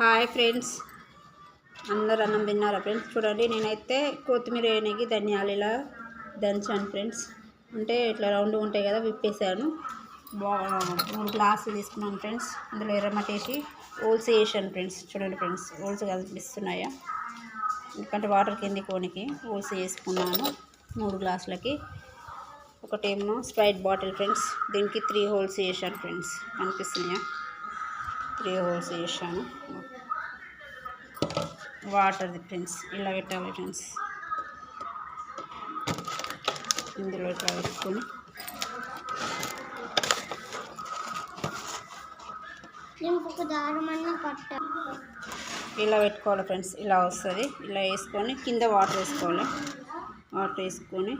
Hi friends. అందరు అన్నం తిన్నారా ఫ్రెండ్స్? చూడండి నేనైతే కొత్తిమీర వేయడానికి ధనియాలు ఇలా దంచాను ఫ్రెండ్స్. అంటే ఇట్లా రౌండ్ ఉంటాయి కదా విప్పేసాను బా మూడు గ్లాసులు తీసుకున్నాను ఫ్రెండ్స్. అందులో ఎర్రమట్టి వేసి ఓల్స్ వేసాను ఫ్రెండ్స్. చూడండి ఫ్రెండ్స్ ఓల్స్ కనిపిస్తున్నాయా ఎందుకంటే వాటర్ కింది కోనికి ఓల్స్ వేసుకున్నాను మూడు గ్లాసులకి. ఒకటేమో స్ప్రైట్ బాటిల్ ఫ్రెండ్స్. దీనికి త్రీ హోల్స్ వేసాను ఫ్రెండ్స్. కనిపిస్తున్నాయా? త్రీ హోల్స్ వేసాను. వాటర్ది ఫ్రెండ్స్ ఇలా పెట్టాలి ఫ్రెండ్స్ ఇందులో ఇట్లా పెట్టుకొని. ఇలా పెట్టుకోవాలి ఫ్రెండ్స్ ఇలా వస్తుంది. ఇలా వేసుకొని కింద వాటర్ వేసుకోవాలి. వాటర్ వేసుకొని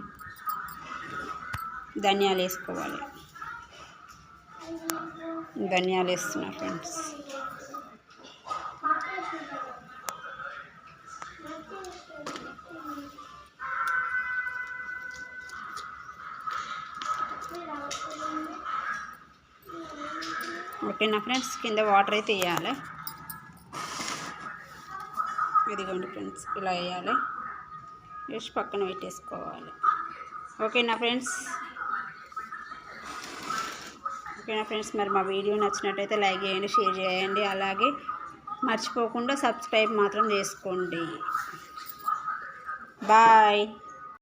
ధనియాలు వేసుకోవాలి. ధనియాలు వేస్తున్నా ఫ్రెండ్స్. ఓకేనా ఫ్రెండ్స్ కింద వాటర్ అయితే వేయాలి. ఇదిగోండి ఫ్రెండ్స్ ఇలా వేయాలి. వేసి పక్కన పెట్టేసుకోవాలి. ఓకేనా ఫ్రెండ్స్. ఓకేనా ఫ్రెండ్స్ మరి మా వీడియో నచ్చినట్టయితే లైక్ చేయండి షేర్ చేయండి. అలాగే మర్చిపోకుండా సబ్స్క్రైబ్ మాత్రం చేసుకోండి. బాయ్.